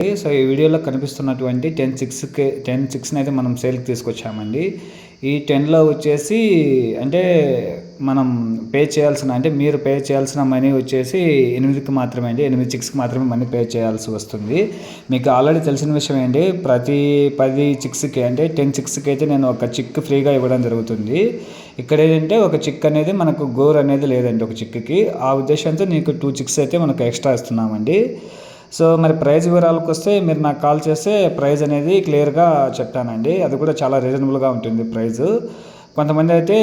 So ఈ వీడియోలో కనిపిస్తున్నటువంటి టెన్ సిక్స్కి టెన్ సిక్స్ని అయితే మనం సేల్కి తీసుకొచ్చామండి. ఈ టెన్లో వచ్చేసి అంటే మనం పే చేయాల్సిన అంటే మీరు పే చేయాల్సిన మనీ వచ్చేసి ఎనిమిదికి మాత్రమే అండి. ఎనిమిది సిక్స్కి మాత్రమే మనీ పే చేయాల్సి వస్తుంది. మీకు ఆల్రెడీ తెలిసిన విషయం ఏంటి? ప్రతి పది చిక్స్కి అంటే టెన్ చిక్స్కి అయితే నేను ఒక చిక్ ఫ్రీగా ఇవ్వడం జరుగుతుంది. ఇక్కడ ఏంటంటే ఒక చిక్ అనేది మనకు గోర్ అనేది లేదండి ఒక చిక్కి. ఆ ఉద్దేశంతో నీకు టూ చిక్స్ అయితే మనకు ఎక్స్ట్రా ఇస్తున్నామండి. సో మరి ప్రైజ్ వివరాలకు వస్తే మీరు నాకు కాల్ చేస్తే ప్రైజ్ అనేది క్లియర్గా చెప్తానండి. అది కూడా చాలా రీజనబుల్గా ఉంటుంది ప్రైజ్. కొంతమంది అయితే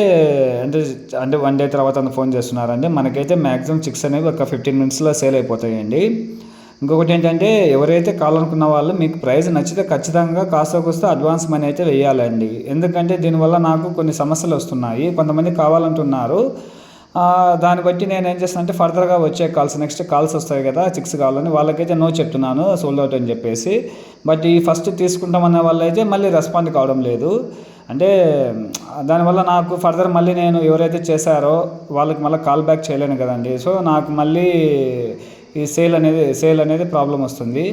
అంటే అంటే వన్ డే తర్వాత ఫోన్ చేస్తున్నారండి. మనకైతే మ్యాక్సిమం చిక్స్ అనేవి ఒక ఫిఫ్టీన్ మినిట్స్లో సేల్ అయిపోతాయండి. ఇంకొకటి ఏంటంటే ఎవరైతే కావాలనుకున్న వాళ్ళు మీకు ప్రైజ్ నచ్చితే ఖచ్చితంగా కాస్త వస్తే అడ్వాన్స్ మనీ అయితే వేయాలండి. ఎందుకంటే దీనివల్ల నాకు కొన్ని సమస్యలు వస్తున్నాయి. కొంతమంది కావాలంటున్నారు. దాన్ని బట్టి నేను ఏం చేస్తాను అంటే ఫర్దర్గా వచ్చే కాల్స్ నెక్స్ట్ కాల్స్ వస్తాయి కదా సిక్స్ కావాలని వాళ్ళకైతే నో చెప్తున్నాను సోల్డ్ అవుట్ అని చెప్పేసి. బట్ ఈ ఫస్ట్ తీసుకుంటామన్న వాళ్ళైతే మళ్ళీ రెస్పాండ్ కావడం లేదు. అంటే దానివల్ల నాకు ఫర్దర్ మళ్ళీ నేను ఎవరైతే చేశారో వాళ్ళకి మళ్ళీ కాల్ బ్యాక్ చేయలేను కదండి. సో నాకు మళ్ళీ ఈ సేల్ అనేది సేల్ అనేది ప్రాబ్లం వస్తుంది.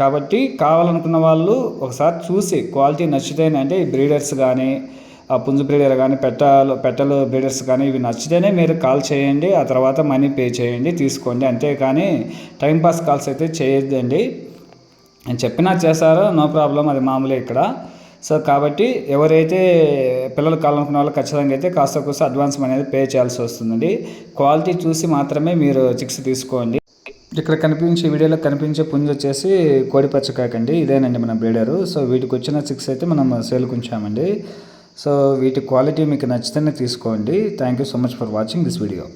కాబట్టి కావాలనుకున్న వాళ్ళు ఒకసారి చూసి క్వాలిటీ నచ్చితేనే అంటే ఈ బ్రీడర్స్ కానీ పుంజు బ్రీడర్ కానీ పెట్టలు పెట్టలు బ్రీడర్స్ కానీ ఇవి నచ్చితేనే మీరు కాల్ చేయండి ఆ తర్వాత మనీ పే చేయండి తీసుకోండి. అంతేకాని టైంపాస్ కాల్స్ అయితే చేయొద్దండి. నేను చెప్పినా చేస్తారు నో ప్రాబ్లం అది మామూలే ఇక్కడ. సో కాబట్టి ఎవరైతే పిల్లలు కావాలనుకున్న వాళ్ళు ఖచ్చితంగా అయితే కాస్త కూస్త అడ్వాన్స్ అనేది పే చేయాల్సి వస్తుందండి. క్వాలిటీ చూసి మాత్రమే మీరు చిక్స్ తీసుకోండి. ఇక్కడ కనిపించే వీడియోలో కనిపించే పుంజు వచ్చేసి కోడి పచ్చకాకండి ఇదేనండి మన బ్రీడరు సో వీటికి వచ్చిన చిక్స్ అయితే మనం సేల్కి ఉంచామండి సో వీటి క్వాలిటీ మీకు నచ్చితేనే తీసుకోండి. Thank you so much for watching this video